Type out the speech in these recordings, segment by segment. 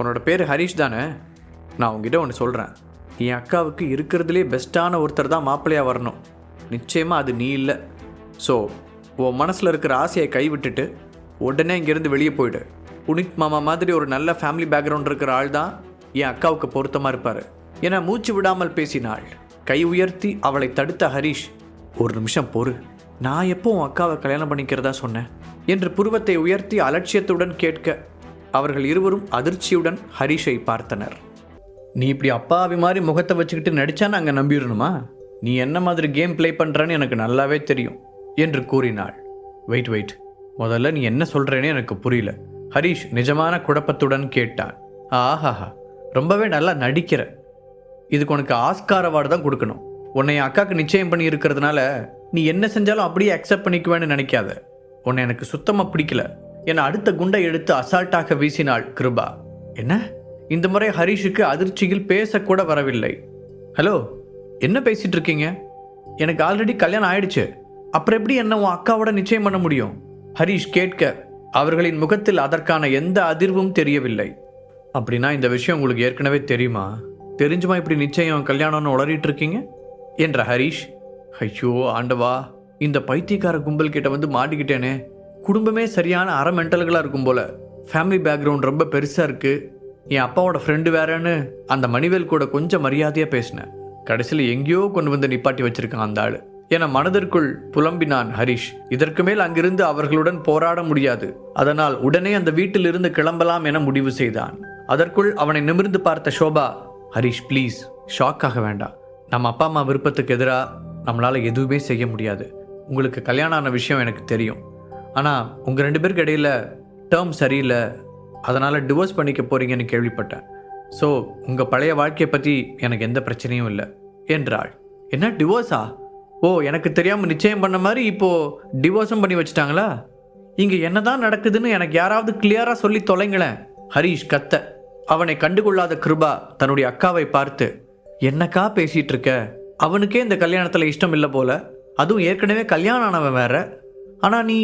உன்னோட பேர் ஹரிஷ் தானே? நான் உங்ககிட்ட ஒன்று சொல்கிறேன் என் அக்காவுக்கு இருக்கிறதுலே பெஸ்ட்டான ஒருத்தர் தான் மாப்பிள்ளையாக வரணும். நிச்சயமாக அது நீ இல்லை. ஸோ உன் மனசில் இருக்கிற ஆசையை கைவிட்டுட்டு உடனே இங்கேருந்து வெளியே போயிடு. புனித் மாமா மாதிரி ஒரு நல்ல ஃபேமிலி பேக்ரவுண்ட் இருக்கிற ஆள் தான் என் அக்காவுக்கு பொருத்தமாக இருப்பார். என மூச்சு விடாமல் பேசினாள் கை உயர்த்தி அவளை தடுத்த ஹரிஷ் ஒரு நிமிஷம் பொறு. நான் எப்போ உன் அக்காவை கல்யாணம் பண்ணிக்கிறதா சொன்னேன்? என்று புருவத்தை உயர்த்தி அலட்சியத்துடன் கேட்க அவர்கள் இருவரும் அதிர்ச்சியுடன் ஹரிஷை பார்த்தனர். நீ இப்படி அப்பாவி மாதிரி முகத்தை வச்சுக்கிட்டு நடித்தா நாங்கள் நம்பிடணுமா? நீ என்ன மாதிரி கேம் ப்ளே பண்ணுறன்னு எனக்கு நல்லாவே தெரியும் என்று கூறினாள். வெயிட் வெயிட் முதல்ல நீ என்ன சொல்கிறேன்னு எனக்கு புரியல. ஹரிஷ் நிஜமான குழப்பத்துடன் கேட்டான். ஆஹாஹா ரொம்பவே நல்லா நடிக்கிற. இதுக்கு உனக்கு ஆஸ்கார் அவார்டு தான் கொடுக்கணும். உன்னை என் அக்காவுக்கு நிச்சயம் பண்ணி இருக்கிறதுனால நீ என்ன செஞ்சாலும் அப்படியே அக்செப்ட் பண்ணிக்குவேன்னு நினைக்காத. உன்னை எனக்கு சுத்தமாக பிடிக்கல. என அடுத்த குண்டை எடுத்து அசால்ட்டாக வீசினாள் கிருபா. என்ன? இந்த முறை ஹரிஷுக்கு அதிர்ச்சியில் பேசக்கூட வரவில்லை. ஹலோ என்ன பேசிட்டு இருக்கீங்க? எனக்கு ஆல்ரெடி கல்யாணம் ஆயிடுச்சு. அப்புறம் எப்படி என்ன உன் அக்காவோட நிச்சயம் பண்ண முடியும்? ஹரிஷ் கேட்க அவர்களின் முகத்தில் அதற்கான எந்த அதிர்வும் தெரியவில்லை. அப்படின்னா இந்த விஷயம் உங்களுக்கு ஏற்கனவே தெரியுமா? தெரிஞ்சுமா இப்படி நிச்சயம் கல்யாணம்னு உளறிட்டு இருக்கீங்க? என்ற ஹரிஷ் ஐயோ ஆண்டவா இந்த பைத்தியக்கார கும்பல் கிட்ட வந்து மாட்டிக்கிட்டேனே. குடும்பமே சரியான அரை மென்டல்களாக இருக்கும் போல். ஃபேமிலி பேக்ரவுண்ட் ரொம்ப பெருசாக இருக்குது என் அப்பாவோட ஃப்ரெண்டு வேறேன்னு அந்த மணிவேல் கூட கொஞ்சம் மரியாதையாக பேசினேன். கடைசியில் எங்கேயோ கொண்டு வந்து நிப்பாட்டி வச்சிருக்கான் அந்த ஆள். என மனதிற்குள் புலம்பினான் ஹரிஷ். இதற்கு மேல் அங்கிருந்து அவர்களுடன் போராட முடியாது. அதனால் உடனே அந்த வீட்டிலிருந்து கிளம்பலாம் என முடிவு செய்தான். அதற்குள் அவனை நிமிர்ந்து பார்த்த ஷோபா ஹரிஷ் ப்ளீஸ் ஷாக் ஆக வேண்டாம். நம்ம அப்பா அம்மா விருப்பத்துக்கு எதிராக நம்மளால் எதுவுமே செய்ய முடியாது. உங்களுக்கு கல்யாணம் ஆன விஷயம் எனக்கு தெரியும். ஆனால் உங்கள் ரெண்டு பேருக்கு இடையில டேர்ம் சரியில்லை. அதனால் டிவோர்ஸ் பண்ணிக்க போகிறீங்கன்னு கேள்விப்பட்டேன். ஸோ உங்கள் பழைய வாழ்க்கையை பற்றி எனக்கு எந்த பிரச்சனையும் இல்லை என்றாள். என்ன டிவோர்ஸா ஓ எனக்கு தெரியாமல் நிச்சயம் பண்ண மாதிரி இப்போது டிவோர்ஸும் பண்ணி வச்சிட்டாங்களா? இங்கே என்னதான் நடக்குதுன்னு எனக்கு யாராவது கிளியராக சொல்லி தொலைங்களேன். ஹரீஷ் கத்த அவனை கண்டுகொள்ளாத கிருபா தன்னுடைய அக்காவை பார்த்து என்னக்கா பேசிகிட்டு இருக்க? அவனுக்கே இந்த கல்யாணத்தில் இஷ்டம் இல்லை போல. அதுவும் ஏற்கனவே கல்யாணம் ஆனவன் வேற. ஆனால் நீ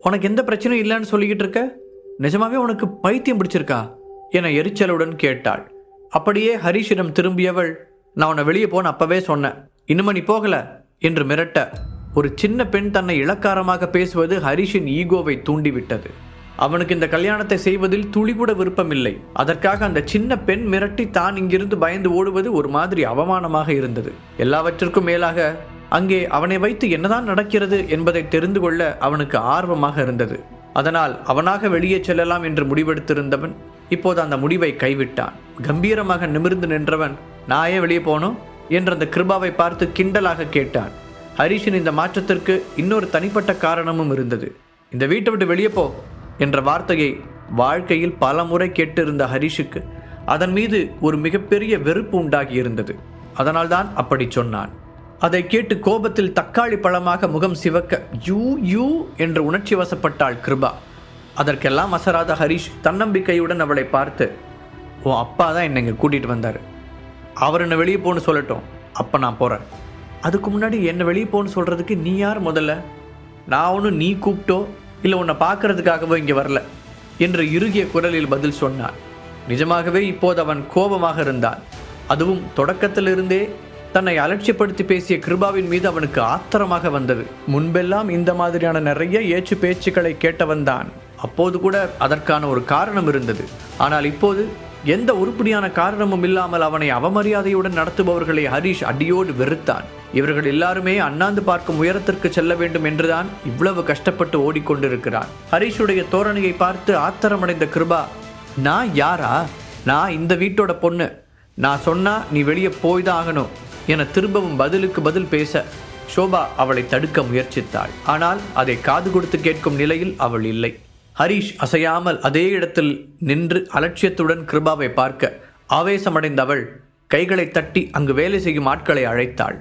உனக்கு எந்த பிரச்சனையும் இல்லைன்னு சொல்லிக்கிட்டு இருக்க? நிஜமாவே உனக்கு பைத்தியம் பிடிச்சிருக்கா? என எரிச்சலுடன் கேட்டாள். அப்படியே ஹரிஷிடம் திரும்பியவள் நான் உன்னை வெளியே போன அப்பவே சொன்னேன். இன்னுமா நீ போகல? என்று மிரட்ட ஒரு சின்ன பெண் தன்னை இளக்காரமாக பேசுவது ஹரிஷின் ஈகோவை தூண்டிவிட்டது. அவனுக்கு இந்த கல்யாணத்தை செய்வதில் துளி கூட விருப்பமில்லை. அதற்காக அந்த சின்ன பெண் மிரட்டி தான் இங்கிருந்து பயந்து ஓடுவது ஒரு மாதிரி அவமானமாக இருந்தது. எல்லாவற்றிற்கும் மேலாக அங்கே அவனை வைத்து என்னதான் நடக்கிறது என்பதை தெரிந்து கொள்ள அவனுக்கு ஆர்வமாக இருந்தது. அதனால் அவனாக வெளியே செல்லலாம் என்று முடிவெடுத்திருந்தவன் இப்போது அந்த முடிவை கைவிட்டான். கம்பீரமாக நிமிர்ந்து நின்றவன் நான் ஏன் வெளியே போனோம்? என்று அந்த கிருபாவை பார்த்து கிண்டலாக கேட்டான். ஹரிஷின் இந்த மாற்றத்திற்கு இன்னொரு தனிப்பட்ட காரணமும் இருந்தது. இந்த வீட்டை விட்டு வெளியே போ என்ற வார்த்தையை வாழ்க்கையில் பல முறை கேட்டிருந்த ஹரிஷுக்கு அதன் மீது ஒரு மிகப்பெரிய வெறுப்பு உண்டாகி இருந்தது. அதனால்தான் அப்படி சொன்னான். அதை கேட்டு கோபத்தில் தக்காளி பழமாக முகம் சிவக்க யூ யூ என்று உணர்ச்சி வசப்பட்டாள் கிருபா. அதற்கெல்லாம் அசராத ஹரிஷ் தன்னம்பிக்கையுடன் அவளை பார்த்து உன் அப்பா தான் என்னை இங்கே கூட்டிகிட்டு வந்தார். அவர் என்னை வெளியே போன்னு சொல்லட்டும். அப்போ நான் போகிறேன் அதுக்கு முன்னாடி என்னை வெளியே போன்னு சொல்கிறதுக்கு நீ யார் முதல்ல? நான் ஒன்றும் நீ கூப்பிட்டோ? இல்லை உன்னை பார்க்கறதுக்காகவோ இங்கே வரல? என்று இறுகிய குரலில் பதில் சொன்னான். நிஜமாகவே இப்போது அவன் கோபமாக இருந்தான். அதுவும் தொடக்கத்திலிருந்தே தன்னை அலட்சியப்படுத்தி பேசிய கிருபாவின் மீது அவனுக்கு ஆத்திரமாக வந்தது. முன்பெல்லாம் இந்த மாதிரியான நிறைய ஏச்சு பேச்சுக்களை கேட்டவன் தான். அப்போது கூட அதற்கான ஒரு காரணம் இருந்தது. ஆனால் இப்போது எந்த உருப்படியான காரணமும் இல்லாமல் அவனை அவமரியாதையுடன் நடத்துபவர்களை ஹரிஷ் அடியோடு வெறுத்தான். இவர்கள் எல்லாருமே அண்ணாந்து பார்க்கும் உயரத்திற்கு செல்ல வேண்டும் என்றுதான் இவ்வளவு கஷ்டப்பட்டு ஓடிக்கொண்டிருக்கிறான் ஹரிஷுடைய தோரணையை பார்த்து ஆத்திரமடைந்த கிருபா நான் யாரா? நான் இந்த வீட்டோட பொண்ணு. நான் சொன்னா நீ வெளியே போய் தான் ஆகணும். என திரும்பவும் பதிலுக்கு பதில் பேச ஷோபா அவளை தடுக்க முயற்சித்தாள். ஆனால் அதை காது கொடுத்து கேட்கும் நிலையில் அவள் இல்லை. ஹரிஷ் அசையாமல் அதே இடத்தில் நின்று அலட்சியத்துடன் கிருபாவை பார்க்க ஆவேசமடைந்த அவள் கைகளை தட்டி அங்கு வேலை செய்யும் ஆட்களை அழைத்தாள்.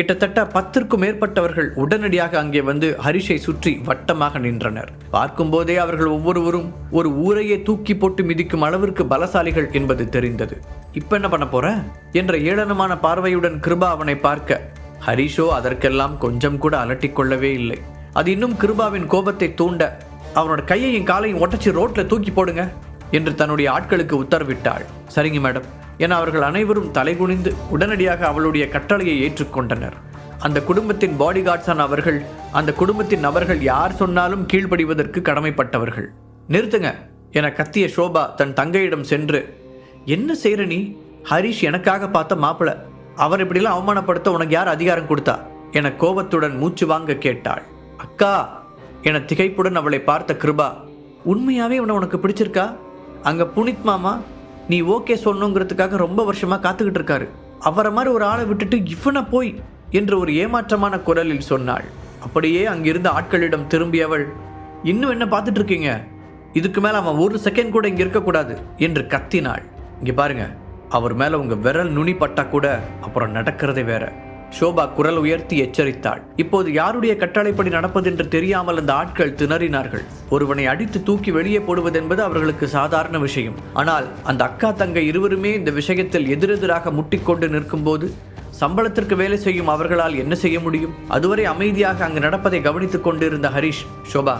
கிட்டத்தட்ட பத்திற்கும் மேற்பட்டவர்கள் உடனடியாக அங்கே வந்து ஹரிஷை சுற்றி வட்டமாக நின்றனர். பார்க்கும்போதே அவர்கள் ஒவ்வொருவரும் ஒரு ஊரையே தூக்கி போட்டு மிதிக்கும் அளவிற்கு பலசாலிகள் என்பது தெரிந்தது. இப்ப என்ன பண்ண போற? என்ற ஏளனமான பார்வையுடன் கிருபா அவனை பார்க்க ஹரிஷோ அதற்கெல்லாம் கொஞ்சம் கூட அலட்டிக் கொள்ளவே இல்லை. அது இன்னும் கிருபாவின் கோபத்தை தூண்ட அவனோட கையையும் காலையும் ஒட்டச்சு ரோட்ல தூக்கி போடுங்க என்று தன்னுடைய ஆட்களுக்கு உத்தரவிட்டாள். சரிங்க மேடம். என அவர்கள் அனைவரும் தலைகுனிந்து உடனடியாக அவளுடைய கட்டளையை ஏற்றுக்கொண்டனர். அந்த குடும்பத்தின் பாடிகார்ட்ஸான அவர்கள் அந்த குடும்பத்தின் நபர்கள் யார் சொன்னாலும் கீழ்ப்படிவதற்கு கடமைப்பட்டவர்கள். நிறுத்துங்க என கத்திய ஷோபா தன் தங்கையிடம் சென்று என்ன செய்கிற நீ? ஹரிஷ் எனக்காக பார்த்த மாப்பிள அவர் இப்படிலாம் அவமானப்படுத்த உனக்கு யார் அதிகாரம் கொடுத்தா? என கோபத்துடன் மூச்சு வாங்க கேட்டாள். அக்கா என திகைப்புடன் அவளை பார்த்த கிருபா உண்மையாவே உன்னை உனக்கு பிடிச்சிருக்கா? அங்க புனித் மாமா நீ ஓகே சொல்லணுங்கிறதுக்காக ரொம்ப வருஷமாக காத்துக்கிட்டு இருக்காரு. அவரை மாதிரி ஒரு ஆளை விட்டுட்டு இவனை போய் என்று ஒரு ஏமாற்றமான குரலில் சொன்னாள். அப்படியே அங்கிருந்த ஆட்களிடம் திரும்பியவள் இன்னும் என்ன பார்த்துட்டு இருக்கீங்க இதுக்கு மேலே அவன் ஒரு செகண்ட் கூட இங்கே இருக்கக்கூடாது என்று கத்தினாள். இங்கே பாருங்க அவர் மேலே உங்கள் விரல் நுனி பட்டா கூட அப்புறம் நடக்கிறதே வேற. ஷோபா குரல் உயர்த்தி எச்சரித்தாள். இப்போது யாருடைய கட்டளைப்படி நடப்பதென்று தெரியாமல் அந்த ஆட்கள் திணறினார்கள். ஒருவனை அடித்து தூக்கி வெளியே போடுவதென்பது அவர்களுக்கு சாதாரண விஷயம். ஆனால் அந்த அக்கா தங்கை இருவருமே இந்த விஷயத்தில் எதிரெதிராக முட்டிக்கொண்டு நிற்கும்போது சம்பளத்திற்கு வேலை செய்யும் அவர்களால் என்ன செய்ய முடியும்? அதுவரை அமைதியாக அங்கு நடப்பதை கவனித்துக் கொண்டிருந்த ஹரிஷ் ஷோபா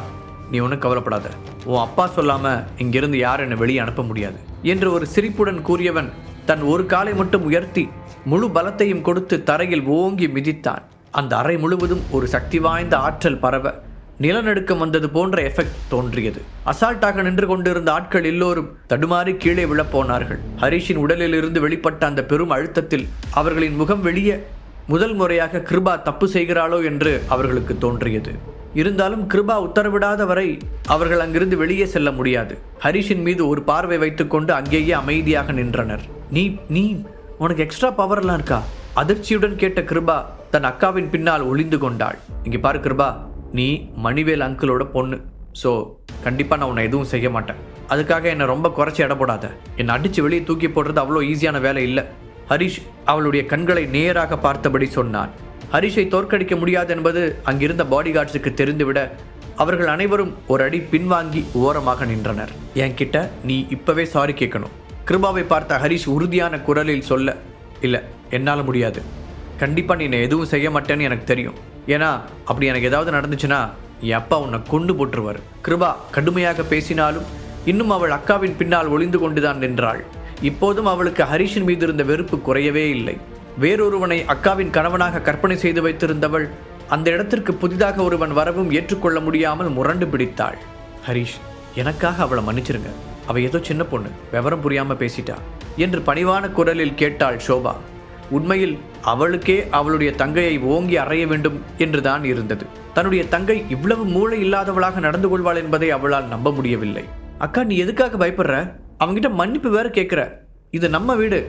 நீ ஒன்றும் கவலைப்படாத. உன் அப்பா சொல்லாம இங்கிருந்து யார் என்னை வெளியே அனுப்ப முடியாது. என்று ஒரு சிரிப்புடன் கூறியவன் தன் ஒரு காலை மட்டும் உயர்த்தி முழு பலத்தையும் கொடுத்து தரையில் ஓங்கி மிதித்தான். அந்த அறை முழுவதும் ஒரு சக்தி வாய்ந்த ஆற்றல் பரவ நிலநடுக்கம் வந்தது போன்ற எஃபெக்ட் தோன்றியது. அசால்ட்டாக நின்று கொண்டிருந்த ஆட்கள் எல்லோரும் தடுமாறி கீழே விழப்போனார்கள் ஹரிஷின் உடலில் இருந்து வெளிப்பட்ட அந்த பெரும் அழுத்தத்தில் அவர்களின் முகம் வெளியே முதல் முறையாக கிருபா தப்பு செய்கிறாளோ என்று அவர்களுக்கு தோன்றியது. இருந்தாலும் கிருபா உத்தரவிடாத வரை அவர்கள் அங்கிருந்து வெளியே செல்ல முடியாது. ஹரிஷின் மீது ஒரு பார்வை வைத்துக்கொண்டு அங்கேயே அமைதியாக நின்றனர். நீ நீ உனக்கு எக்ஸ்ட்ரா பவர்லாம் இருக்கா? அதிர்ச்சியுடன் கேட்ட கிருபா தன் அக்காவின் பின்னால் ஒளிந்து கொண்டாள். இங்கே பாரு கிருபா நீ மணிவேல் அங்கிளோட பொண்ணு. ஸோ கண்டிப்பாக நான் உன்னை எதுவும் செய்ய மாட்டேன். அதுக்காக என்னை ரொம்ப குறைச்சி எடை போடாத என்னை அடித்து வெளியே தூக்கி போடுறது அவ்வளோ ஈஸியான வேலை இல்லை. ஹரிஷ் அவளுடைய கண்களை நேராக பார்த்தபடி சொன்னான். ஹரிஷை தோற்கடிக்க முடியாது என்பது அங்கிருந்த பாடிகார்ட்ஸுக்கு தெரிந்துவிட அவர்கள் அனைவரும் ஒரு அடி பின்வாங்கி ஓரமாக நின்றனர். என்கிட்ட நீ இப்பவே சாரி கேட்கணும். கிருபாவை பார்த்த ஹரிஷ் உறுதியான குரலில் சொல்ல இல்லை என்னால் முடியாது. கண்டிப்பாக நீ என்னை எதுவும் செய்ய மாட்டேன்னு எனக்கு தெரியும். ஏன்னா அப்படி எனக்கு ஏதாவது நடந்துச்சுன்னா என் அப்பா உன்னை கொண்டு போட்டுருவார். கிருபா கடுமையாக பேசினாலும் இன்னும் அவள் அக்காவின் பின்னால் ஒளிந்து கொண்டுதான் நின்றாள். இப்போதும் அவளுக்கு ஹரிஷின் மீது இருந்த வெறுப்பு குறையவே இல்லை. வேறொருவனை அக்காவின் கணவனாக கற்பனை செய்து வைத்திருந்தவள் அந்த இடத்திற்கு புதிதாக ஒருவன் வரவும் ஏற்றுக்கொள்ள முடியாமல் முரண்டு பிடித்தாள். ஹரிஷ் எனக்காக அவளை மன்னிச்சிருங்க. அவ ஏதோ சின்ன பொண்ணு விவரம் புரியாம பேசிட்டா என்று பணிவான குரலில் கேட்டாள் ஷோபா. உண்மையில் அவளுக்கே அவளுடைய தங்கையை ஓங்கி அறைய வேண்டும் என்றுதான் இருந்தது. தன்னுடைய தங்கை இவ்வளவு மூளை இல்லாதவளாக நடந்து கொள்வாள் என்பதை அவளால் நம்ப முடியவில்லை. அக்கா நீ எதுக்காக பயப்படுற? அவன்கிட்ட மன்னிப்பு வேற கேட்குற இது நம்ம வீடு.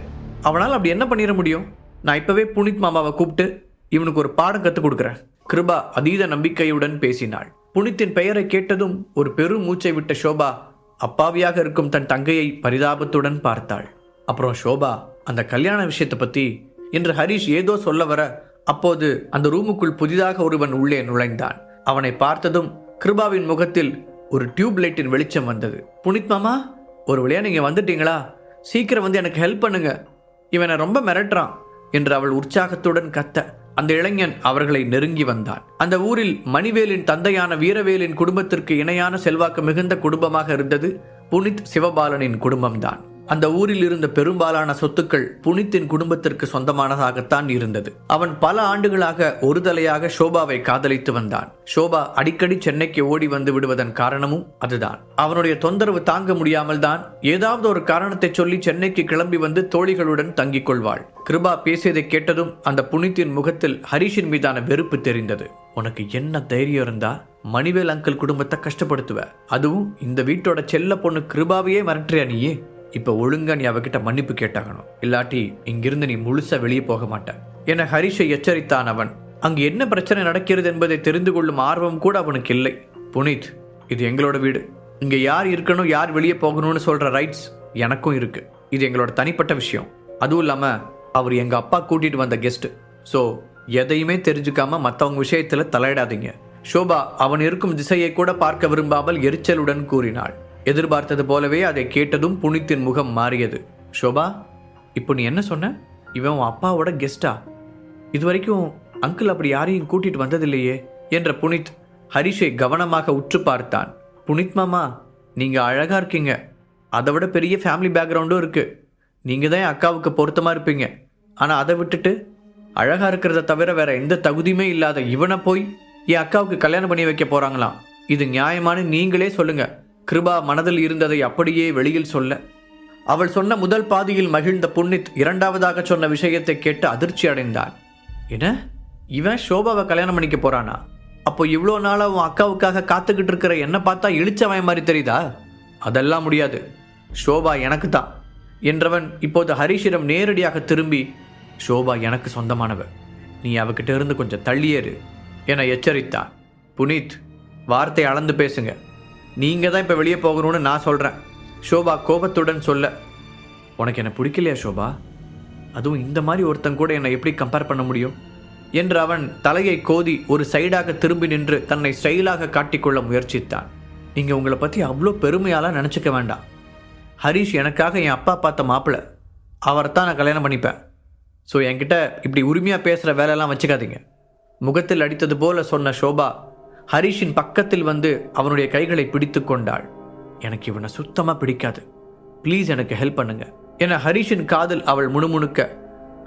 அவனால் அப்படி என்ன பண்ணிட முடியும்? நான் இப்பவே புனித் மாமாவை கூப்பிட்டு இவனுக்கு ஒரு பாடம் கற்றுக் கொடுக்குறேன். கிருபா அதீத நம்பிக்கையுடன் பேசினாள். புனித்தின் பெயரை கேட்டதும் ஒரு பெரும் மூச்சை விட்ட ஷோபா அப்பாவியாக இருக்கும் தன் தங்கையை பரிதாபத்துடன் பார்த்தாள். அப்புறம் ஷோபா அந்த கல்யாண விஷயத்தை பற்றி என்று ஹரிஷ் ஏதோ சொல்ல வர அப்போது அந்த ரூமுக்குள் புதிதாக ஒருவன் உள்ளே நுழைந்தான். அவனை பார்த்ததும் கிருபாவின் முகத்தில் ஒரு டியூப் லைட்டின் வெளிச்சம் வந்தது. புனித் மாமா ஒரு வழியாக நீங்கள் வந்துட்டீங்களா? சீக்கிரம் வந்து எனக்கு ஹெல்ப் பண்ணுங்க. இவனை ரொம்ப மிரட்டுறான் என்று அவள் உற்சாகத்துடன் கத்த அந்த இளைஞன் அவர்களை நெருங்கி வந்தான். அந்த ஊரில் மணிவேலின் தந்தையான வீரவேலின் குடும்பத்திற்கு இணையான செல்வாக்கு மிகுந்த குடும்பமாக இருந்தது. புனித் சிவபாலனின் குடும்பம்தான். அந்த ஊரில் இருந்த பெரும்பாலான சொத்துக்கள் புனித்தின் குடும்பத்திற்கு சொந்தமானதாகத்தான் இருந்தது. அவன் பல ஆண்டுகளாக ஒரு தலையாக ஷோபாவை காதலித்து வந்தான். ஷோபா அடிக்கடி சென்னைக்கு ஓடி வந்து விடுவதன் காரணமும் அதுதான். அவனுடைய தொந்தரவு தாங்க முடியாமல் தான் ஏதாவது ஒரு காரணத்தை சொல்லி சென்னைக்கு கிளம்பி வந்து தோழிகளுடன் தங்கிக் கொள்வாள். கிருபா பேசியதை கேட்டதும் அந்த புனித்தின் முகத்தில் ஹரிஷின் மீதான வெறுப்பு தெரிந்தது. உனக்கு என்ன தைரியம் இருந்தா மணிவேல் அங்கிள் குடும்பத்தை கஷ்டப்படுத்துவ? அதுவும் இந்த வீட்டோட செல்ல பொண்ணு கிருபாவையே மிரட்டுறியா நீயே? இப்போ ஒழுங்காக நீ அவகிட்ட மன்னிப்பு கேட்டாகணும். இல்லாட்டி இங்கிருந்து நீ முழுசாக வெளியே போக மாட்ட என ஹரிஷை எச்சரித்தான் அவன். அங்கு என்ன பிரச்சனை நடக்கிறது என்பதை தெரிந்து கொள்ளும் ஆர்வம் கூட அவனுக்கு இல்லை. புனித் இது எங்களோட வீடு. இங்கே யார் இருக்கணும் யார் வெளியே போகணும்னு சொல்கிற ரைட்ஸ் எனக்கும் இருக்கு. இது எங்களோட தனிப்பட்ட விஷயம். அதுவும் இல்லாமல் அவர் எங்கள் அப்பா கூட்டிகிட்டு வந்த கெஸ்ட் ஸோ எதையுமே தெரிஞ்சுக்காம மற்றவங்க விஷயத்தில் தலையிடாதீங்க. ஷோபா அவன் இருக்கும் திசையை கூட பார்க்க விரும்பாமல் எரிச்சலுடன் கூறினாள். எதிர்பார்த்தது போலவே அதை கேட்டதும் புனித்தின் முகம் மாறியது. ஷோபா இப்போ நீ என்ன சொன்ன? இவன் உன் அப்பாவோட கெஸ்டா இது வரைக்கும் அங்கிள் அப்படி யாரையும் கூட்டிட்டு வந்ததில்லையே என்ற புனித் ஹரிஷை கவனமாக உற்று பார்த்தான். புனித் மாமா நீங்கள் அழகா இருக்கீங்க. அதை விட பெரிய ஃபேமிலி பேக்ரவுண்டும் இருக்குது நீங்கள் தான் என் அக்காவுக்கு பொருத்தமாக இருப்பீங்க. ஆனால் அதை விட்டுட்டு அழகாக இருக்கிறத தவிர வேற எந்த தகுதியுமே இல்லாத இவனை போய் என் அக்காவுக்கு கல்யாணம் பண்ணி வைக்க போகிறாங்களாம் இது நியாயமானு நீங்களே சொல்லுங்கள் கிருபா மனதில் இருந்ததை அப்படியே வெளியில் சொல்ல அவள் சொன்ன முதல் பாதியில் மகிழ்ந்த புன்னித் இரண்டாவதாக சொன்ன விஷயத்தை கேட்டு அதிர்ச்சி அடைந்தான். என்ன? இவன் ஷோபாவை கல்யாணம் பண்ணிக்க போறானா? அப்போ இவ்வளோ நாளாக உன் அக்காவுக்காக காத்துக்கிட்டு இருக்கிற என்ன பார்த்தா இழிச்சவன் மாதிரி தெரியுதா? அதெல்லாம் முடியாது. ஷோபா எனக்கு தான். என்றவன் இப்போது ஹரிஷிடம் நேரடியாக திரும்பி ஷோபா எனக்கு சொந்தமானவ. நீ அவகிட்ட இருந்து கொஞ்சம் தள்ளியேறு என எச்சரித்தான். புனித் வார்த்தை அளந்து பேசுங்க. நீங்கள் தான் இப்போ வெளியே போகணும்னு நான் சொல்கிறேன் ஷோபா கோபத்துடன் சொல்ல உனக்கு என்னை பிடிக்கலையா ஷோபா? அதுவும் இந்த மாதிரி ஒருத்தன் கூட என்னை எப்படி கம்பேர் பண்ண முடியும்? என்று அவன் தலையை கோதி ஒரு சைடாக திரும்பி நின்று தன்னை ஸ்டைலாக காட்டிக்கொள்ள முயற்சித்தான். நீங்கள் உங்களை பற்றி அவ்வளோ பெருமையாலாம் நினச்சிக்க வேண்டாம். ஹரிஷ் எனக்காக என் அப்பா பார்த்த மாப்பிள்ளை அவரை தான் நான் கல்யாணம் பண்ணிப்பேன். ஸோ என்கிட்ட இப்படி உரிமையாக பேசுகிற வேலையெல்லாம் வச்சுக்காதீங்க. முகத்தில் அடித்தது போல சொன்ன ஷோபா ஹரிஷின் பக்கத்தில் வந்து அவனுடைய கைகளை பிடித்து கொண்டாள். எனக்கு இவனை சுத்தமாக பிடிக்காது. ப்ளீஸ் எனக்கு ஹெல்ப் பண்ணுங்க. என ஹரிஷின் காதில் அவள் முணுமுணுக்க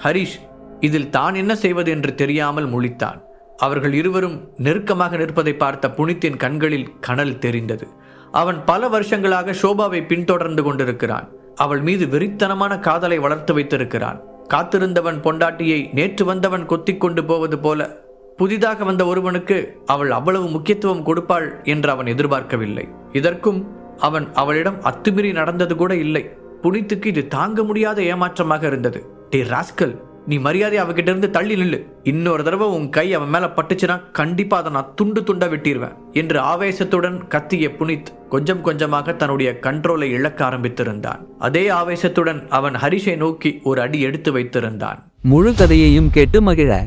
ஹரிஷ் இதில் தான் என்ன செய்வது என்று தெரியாமல் முழித்தான். அவர்கள் இருவரும் நெருக்கமாக நிற்பதை பார்த்த புனித்தின் கண்களில் கனல் தெரிந்தது. அவன் பல வருஷங்களாக ஷோபாவை பின்தொடர்ந்து கொண்டிருக்கிறான். அவள் மீது வெறித்தனமான காதலை வளர்த்து வைத்திருக்கிறான். காத்திருந்தவன் பொண்டாட்டியை நேற்று வந்தவன் கொத்திக் கொண்டு போவது போல புதிதாக வந்த ஒருவனுக்கு அவள் அவ்வளவு முக்கியத்துவம் கொடுப்பாள் என்று அவன் எதிர்பார்க்கவில்லை. இதற்கும் அவன் அவளிடம் அத்துமீறி நடந்தது கூட இல்லை. புனித்துக்கு இது தாங்க முடியாத ஏமாற்றமாக இருந்தது. டே ராஸ்கல் நீ மரியாதை அவகிட்ட இருந்து தள்ளி நில்லு. இன்னொரு தடவை உன் கை அவன் மேல பட்டுச்சுன்னா கண்டிப்பா அதை நான் துண்டு துண்டா வெட்டிடுவேன் என்று ஆவேசத்துடன் கத்திய புனித் கொஞ்சம் கொஞ்சமாக தன்னுடைய கண்ட்ரோலை இழக்க ஆரம்பித்திருந்தான். அதே ஆவேசத்துடன் அவன் ஹரிஷை நோக்கி ஒரு அடி எடுத்து வைத்திருந்தான். முழு கதையையும் கேட்டு மகிழ.